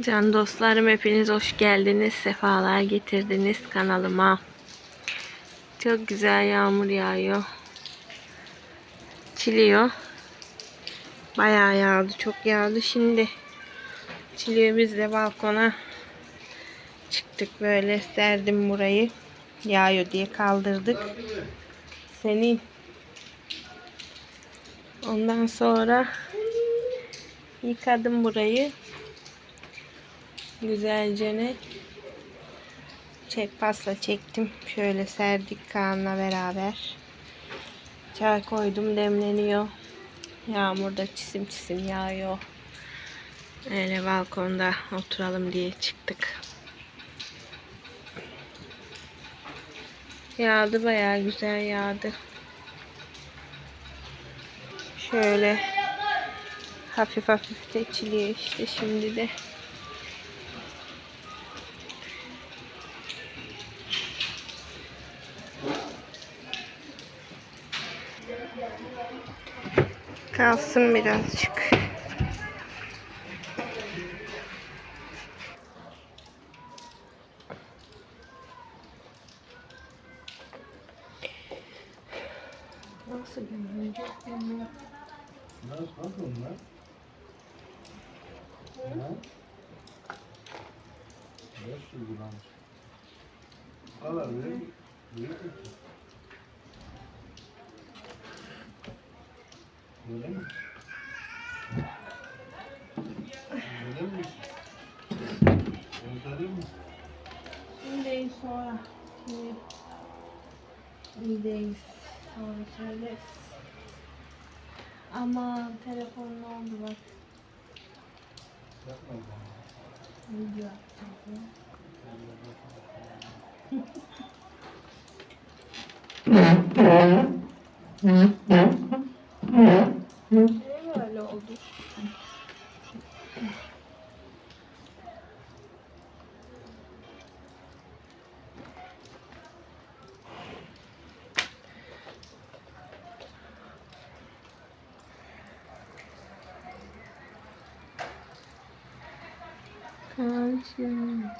Can dostlarım hepiniz hoş geldiniz. Sefalar getirdiniz kanalıma. Çok güzel yağmur yağıyor. Çiliyor. Bayağı yağdı. Çok yağdı. Şimdi çiliyor. Biz de balkona çıktık. Böyle serdim burayı. Yağıyor diye kaldırdık. Senin Ondan sonra yıkadım burayı. Güzelce ne çek pasla çektim. Şöyle serdik Kaan'la beraber. Çay koydum demleniyor. Yağmurda çisim çisim yağıyor. Öyle balkonda oturalım diye çıktık. Yağdı bayağı güzel yağdı. Şöyle hafif hafif de çiliyor işte şimdi de. Kalsın birazcık. Nasıl görünecek bilmiyorum. Nasıl nasıl onlar? Ha? 500 gram. Valla büyük, büyük bir şey. Öyle mi? Öyle mi? Öyle mi? Şimdi sonra. Şimdi İyiyiz. Sonra söyleriz. Ama telefon ne oldu bak. Yapma. Video atacağım. Niye böyle oldu? Kaçın.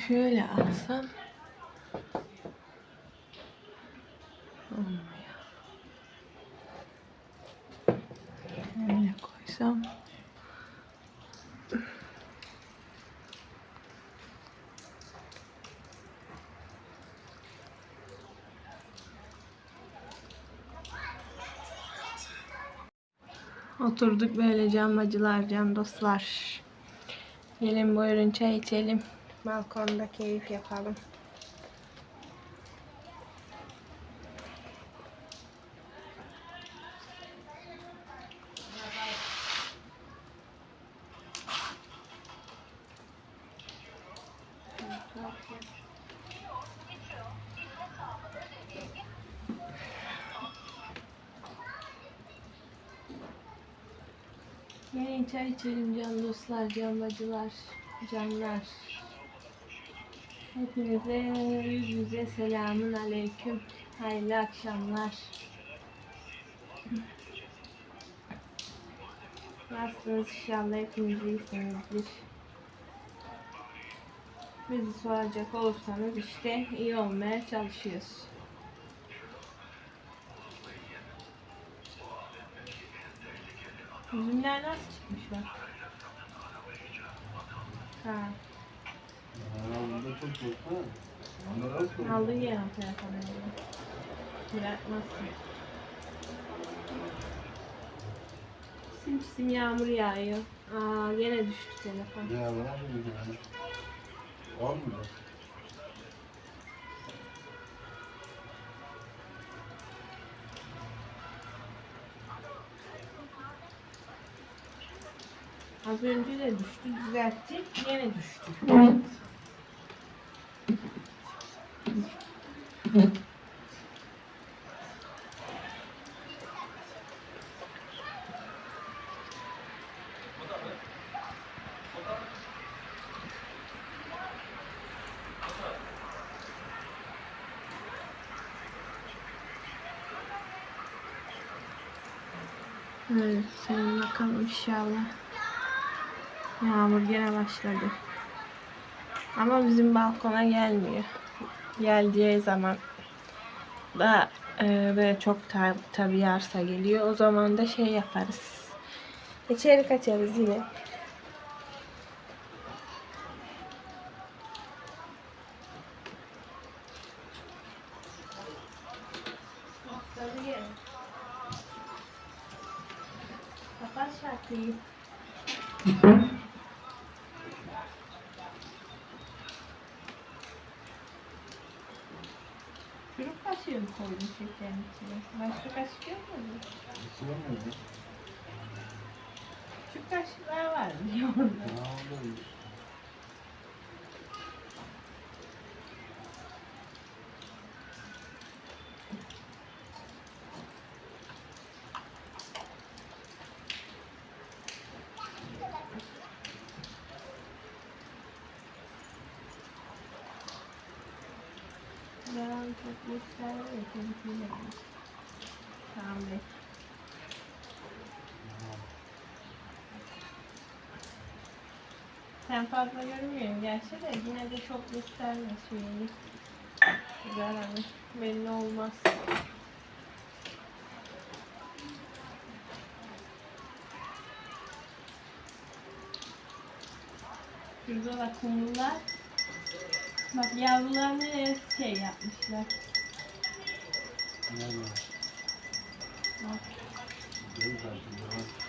Şöyle alsam olmuyor. Şöyle Oturduk böyle can bacılar, can dostlar. Gelin buyurun çay içelim. Balkonda keyif yapalım. Gelin çay içelim can dostlar, can bacılar, canlar. Hepinize yüz yüze selamun aleyküm. Hayırlı akşamlar. Nasılsınız inşallah hepiniz iyisinizdir. Bizi soracak olursanız işte iyi olmaya çalışıyoruz. Üzümler nasıl çıkmış bak. Ha. Koy. Aldın ya telefonu. Bırakmazsın. Sim sim yağmur yağıyor. Aa yine düştü telefon. Ya var mı mı? da? Az önce de düştü. Düzelttik. Yine düştü. Evet, senin bakalım inşallah. Yağmur gene başladı. Ama bizim balkona gelmiyor. Geldiği zaman da e, böyle çok tab tabi yağarsa geliyor. O zaman da şey yaparız. İçeri kaçarız yine. Kapat şarkıyı. şekerin içine? Başka kaşık yok mu? Sığamıyordu. Küçük kaşıklar var mı orada? Ya Ben çok gösterdim ya temizliğine Tamam. Sen fazla görmüyorsun gerçi de yine de çok gösterme suyunu. Hani belli olmaz. Şurada da kumrular. Bak yavrularını şey yapmışlar. Nerede? Bak. Değil zaten.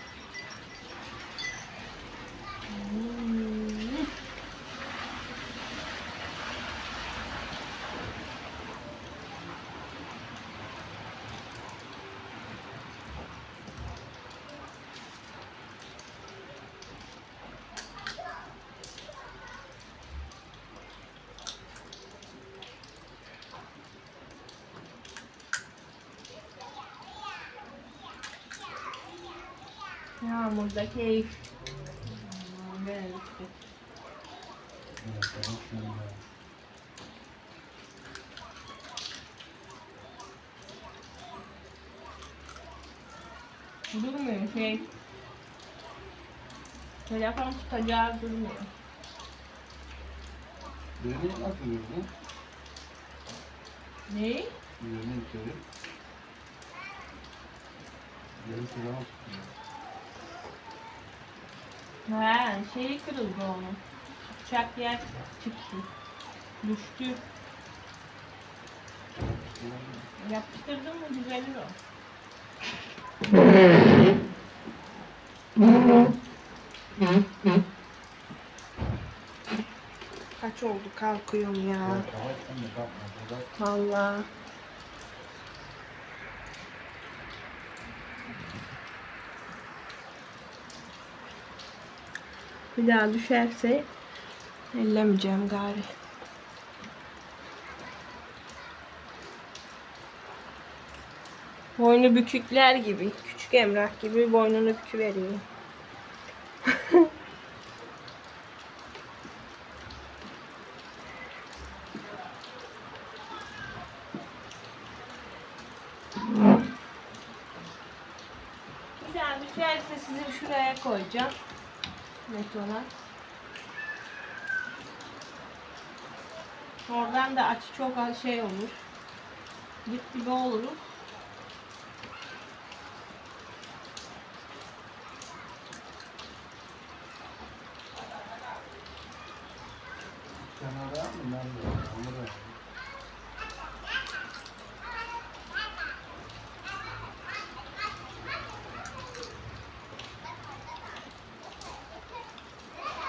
Yağmurda keyif. Hmm, Böyle işte. Evet, tamam, şimdi ya. Durmuyor şey. Telefon tutacağı durmuyor. Birini nasıl gördün? Ne? Birini içeri. Yarı sıra tutuyor. Ha, şeyi kırıldı onun. Çak yer çıktı. Düştü. Yapıştırdın mı düzelir o. Kaç oldu kalkıyorum ya. Evet, evet, sen de kalkma, burada Vallahi. Bir daha düşerse ellemeyeceğim gari. Boynu bükükler gibi, küçük emrah gibi boynunu büküveriyor. Betona. Oradan da açı çok şey olur. Dip dibe oluruz. kenara mı? Nerede? Onu da.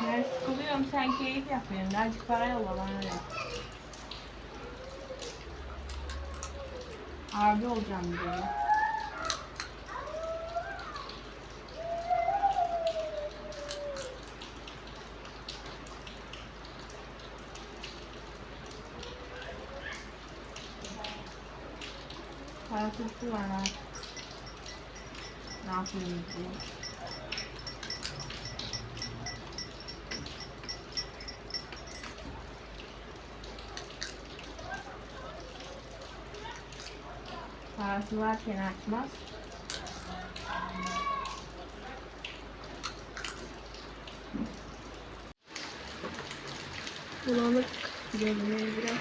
Ben sıkılıyorum sen keyif yapıyorsun. Azıcık para yolla bana öyle. Abi olacağım de. Para tuttu ha. Ne yapayım diye. Parası varken açmaz. Bulanık görünüyor biraz.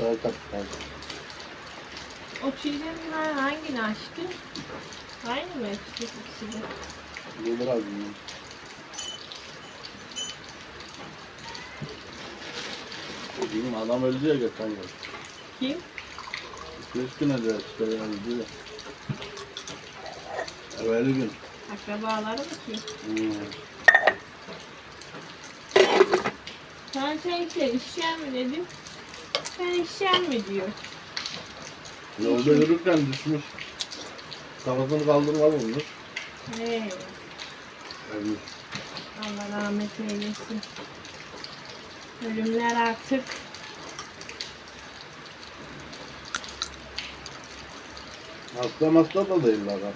Böyle tatlı. O çiğdemler hangini açtı? Aynı mı açtı ikisi de? Gelir abi. Benim adam öldü ya geçen yıl. Kim? Gün önce işte öldü. Evveli gün. Akrabaları mı ki? Hmm. Sen sen işte mi dedim. Sen işeceğim mi diyor. Yolda yürürken düşmüş. Kafasını kaldırma bulmuş. Ölmüş. Allah rahmet eylesin. Ölümler artık Hasta hasta da değil adam.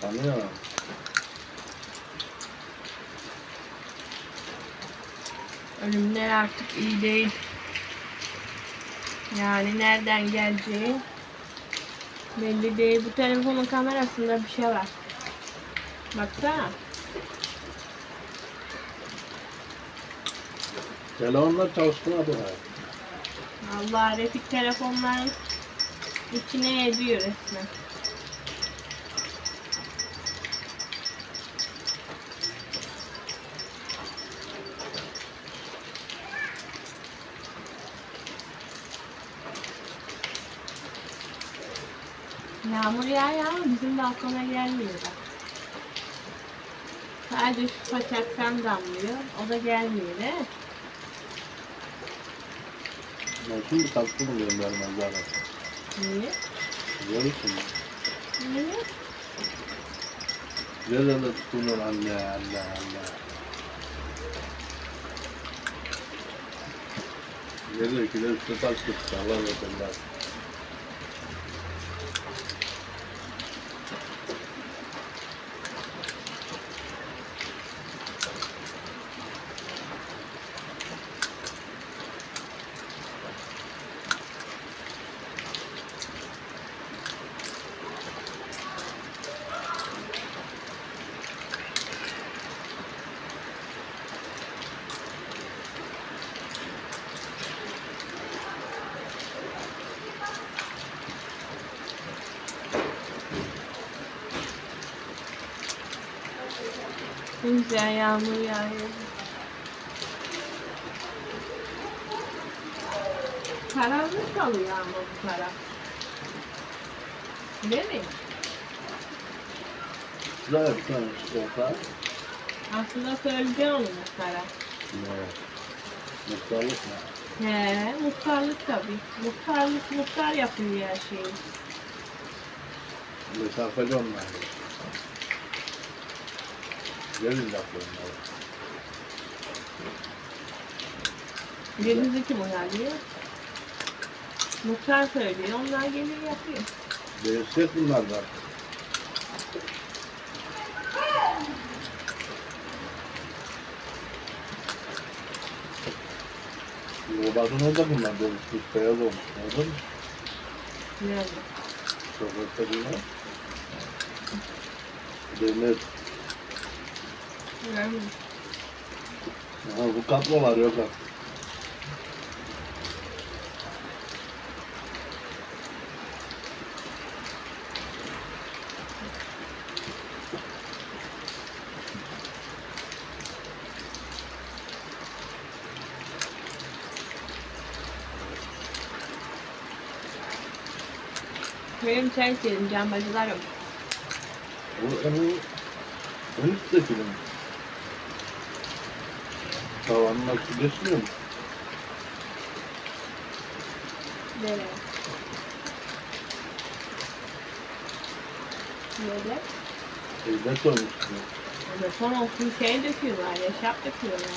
Tanıyor. ölümler artık iyi değil. Yani nereden geleceği belli değil. Bu telefonun kamerasında bir şey var. Baksana. Telefonlar çalıştırmadı ha. Allah Refik telefonların içine ediyor resmen. Yağmur yağıyor ama bizim balkona gelmiyor bak. Sadece şu paçaktan damlıyor. O da gelmiyor değil mi? Ben şimdi kalktım diyorum vermez zaten. Niye? Görürsün. Niye? Nerede de tutunur anne anne anne. Nerede ki de üstüne taş tuttu. Allah yeterler. Güzel yağmur yağıyor. Karanlık kalıyor ama bu taraf. Değil mi? Şuraya bir tane olsa. Aslında söyleyeceğim onu muhtara. Ne? Muhtarlık mı? He, muhtarlık tabii. Muhtarlık, muhtar yapıyor her şeyi. Mesafeli onlar. Gelin onları. Birimizi kim uyarlıyor? Muhtar söylüyor, onlar gelir yapıyor. Değişecek bunlar da. Robotun orada bunlar değişmiş. Beyaz olmuş. Anladın mı? Nerede? Sokakta bunlar. Demir. Nerede? Aha, bu kablolar yok ha. Benim çay içelim, can bacılarım. En, en üstteki mi? Tavanın geçmiyor mu? Nereye? Nerede? Evde koymuştu. Ama son olsun şey döküyorlar, yaşap döküyorlar.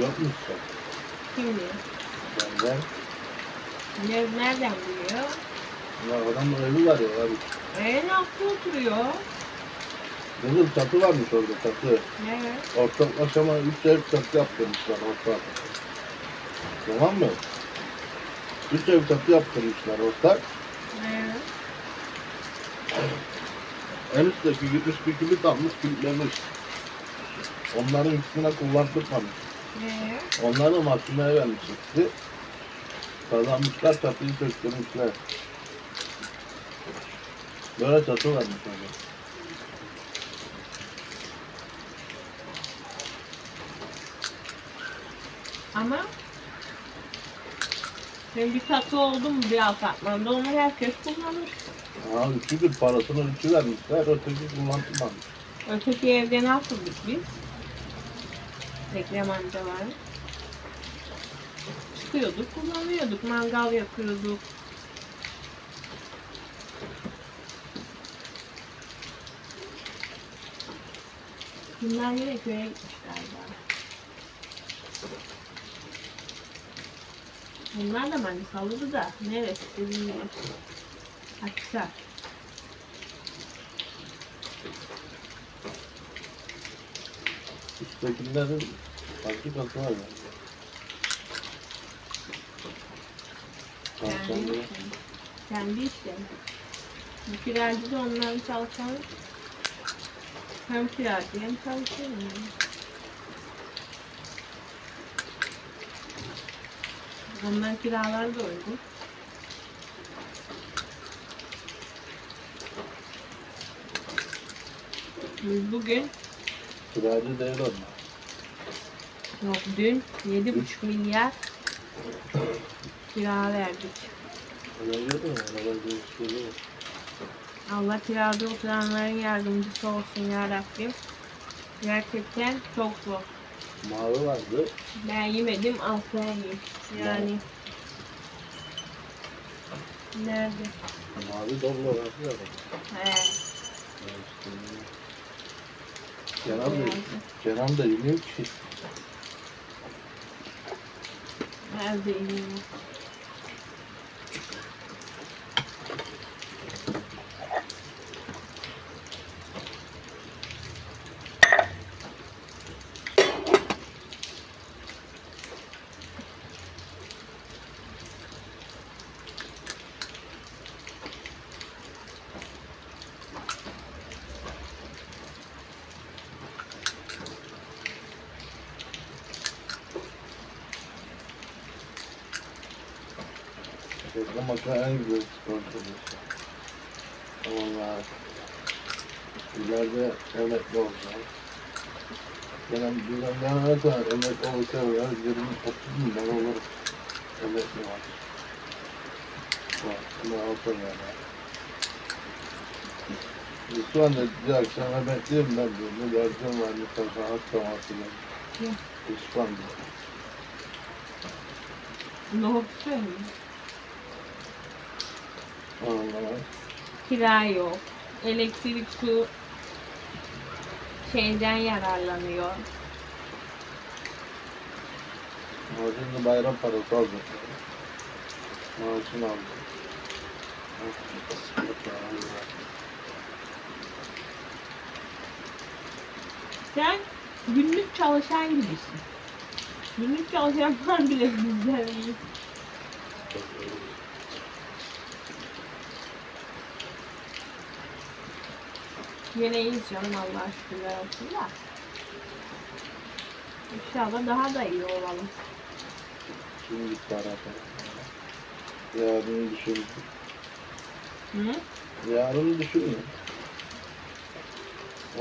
Yokmuş da. Kim diyor? Benden. Ne, nereden biliyor? Ya adamın evi var ya abi. En altta oturuyor. Kızım çatı varmış orada çatı. Ne? Ortak aşama üç ev çatı yaptırmışlar ortak. Tamam mı? Üç ev çatı yaptırmışlar ortak. Ne? En üstteki gitmiş bir kilit almış kilitlemiş. Onların üstüne kullandırmamış. Ee, Onlar da mahkemeye vermişti. Kazanmışlar çatıyı söktürmüşler. Böyle çatı varmış orada. Ama ben bir katı oldum bir apartmanda onu herkes kullanır. Ha üçü bir parasını üçü vermişler. Öteki kullanmamış. Öteki evde ne yapıldık biz? Ekrem amca var. Çıkıyorduk, kullanıyorduk, mangal yakıyorduk. Bunlar yine köye gitmiş galiba. Bunlar da Manisalı'dı da neresi bilmiyorum. Akhisar. Üsttekilerin fabrikası var yani. Kendi Çalışanları. işleri. Kendi işleri. Bu kiracı da onların çalışanı. Hem kiracı hem çalışıyor. Yani. Onların kiraları da uygun. Biz bugün, Kiracı değil onlar. yok dün 7,5 milyar kira verdik. Şey yok. Allah kirada oturanların yardımcısı olsun ya Rabbim. Gerçekten çok zor. Mavi vardı. Ben yemedim asla yiyeyim. Yani. Nerede? Mavi doblo vardı ya. He. Kenan da, Kenan da yemiyor ki. Nerede yiyeyim? Reklam makine en güzel sponsor. Onlar ileride emekli olacak. Kenan bizden ne kadar emekli olursa ya 20-30 milyon olur emekli var. Bak, bunu alsın yani. Şu anda bir akşam emekliyim ben diyor. Ne derdim var ne kadar hasta hatırlıyorum. Hı. İspan diyor. Nohut söylüyor. Kira yok. Elektrik, su şeyden yararlanıyor. Şimdi bayram parası aldım. Maaşını aldım. Sen günlük çalışan gibisin. Günlük çalışanlar bile bizden iyi. Yine iyiyiz canım Allah'a şükürler olsun da. İnşallah daha da iyi olalım. Şimdi para para. Yarını düşün. Hı? Yarını düşünme.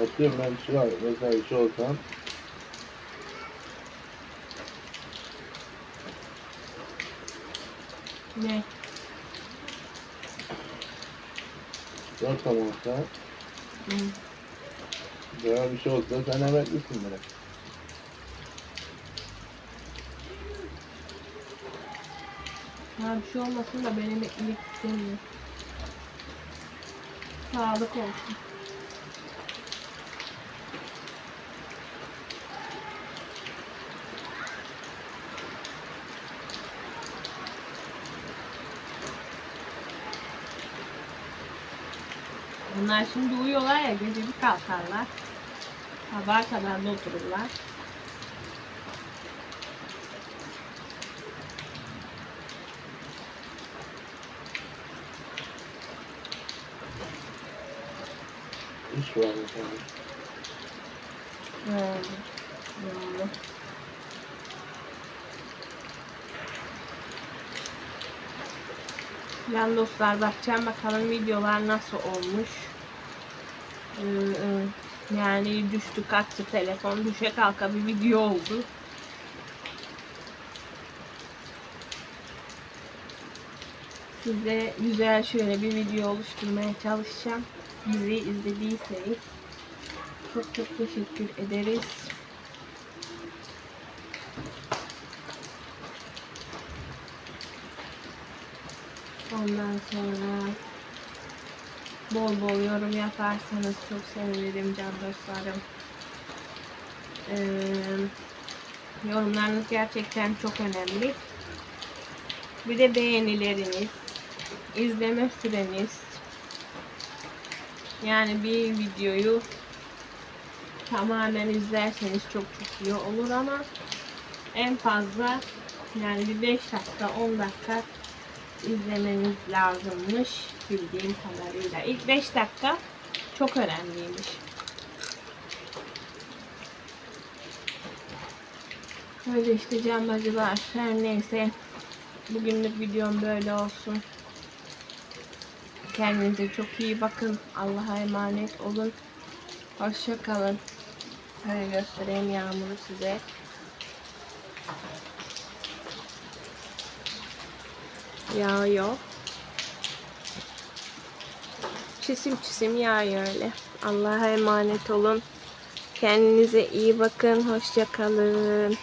Atıyorum ben şu an mesela şu olsam Ne? Yorsam olsa. Böyle bir şey olsa sen emeklisin direkt. Ha bir şey olmasın da ben emeklilik istemiyorum. Sağlık olsun. Bunlar şimdi uyuyorlar ya gece bir kalkarlar. Sabaha kadar da otururlar. Hiç var mı sana? Evet. Doğru. Dostlar bakacağım bakalım videolar nasıl olmuş. Ee, e, yani düştü kalktı telefon düşe kalka bir video oldu. Size güzel şöyle bir video oluşturmaya çalışacağım. Bizi izlediyseniz çok çok teşekkür ederiz. Ondan sonra bol bol yorum yaparsanız çok sevinirim can dostlarım. Ee, yorumlarınız gerçekten çok önemli. Bir de beğenileriniz, izleme süreniz. Yani bir videoyu tamamen izlerseniz çok çok iyi olur ama en fazla yani bir 5 dakika 10 dakika izlemeniz lazımmış bildiğim kadarıyla. İlk 5 dakika çok önemliymiş. Öyle işte can bacılar. Her neyse. Bugünlük videom böyle olsun. Kendinize çok iyi bakın. Allah'a emanet olun. Hoşça kalın. Şöyle göstereyim yağmuru size. Yağıyor. Çisim çisim yağıyor öyle. Allah'a emanet olun. Kendinize iyi bakın. Hoşça kalın.